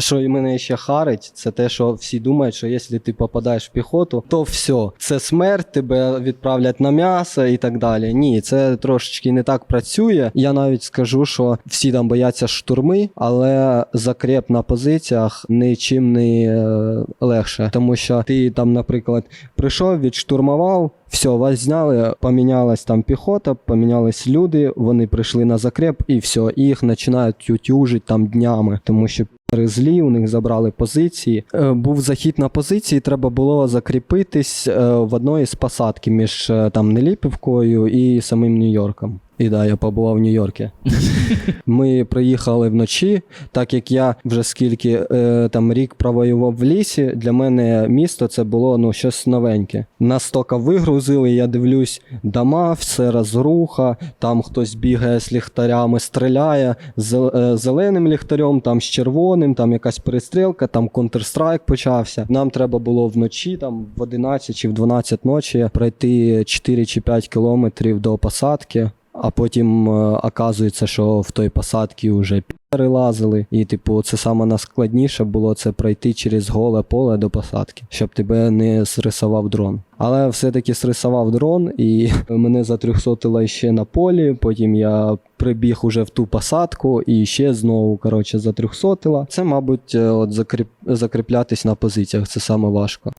що і мене ще харить, це те, що всі думають, що якщо ти попадаєш в піхоту, то все, це смерть, тебе відправлять на м'ясо і так далі. Ні, це трошечки не так працює. Я навіть скажу, що всі там бояться штурми, але закреп на позиціях нічим не е, легше, тому що ти там, наприклад, прийшов, відштурмував. Все, вас зняли, помінялась там піхота, помінялись люди, вони прийшли на закреп і все, і їх починають тютюжити там днями, тому що злі, у них забрали позиції. Е, був захід на позиції, треба було закріпитись е, в одної з посадки між е, там Неліпівкою і самим Нью-Йорком. І да, я побував в Нью-Йорку. Ми приїхали вночі, так як я вже скільки е, там рік провоював в лісі, для мене місто це було ну щось новеньке. Нас тока вигрузили, я дивлюсь, дома, все розруха, там хтось бігає з ліхтарями, стріляє з е, зеленим ліхтарем, там з червоним, там якась перестрілка, там Counter-Strike почався. Нам треба було вночі, там в 11 чи в 12 ночі пройти 4 чи 5 кілометрів до посадки. А потім е, оказується, що в той посадці вже піри лазили. І, типу, це саме найскладніше було це пройти через голе поле до посадки, щоб тебе не зрисував дрон. Але все-таки зрисував дрон, і мене затрьохсотило ще на полі. Потім я прибіг уже в ту посадку і ще знову коротше, затрьохсотило. Це, мабуть, е, от закріп... закріплятись на позиціях. Це саме важко.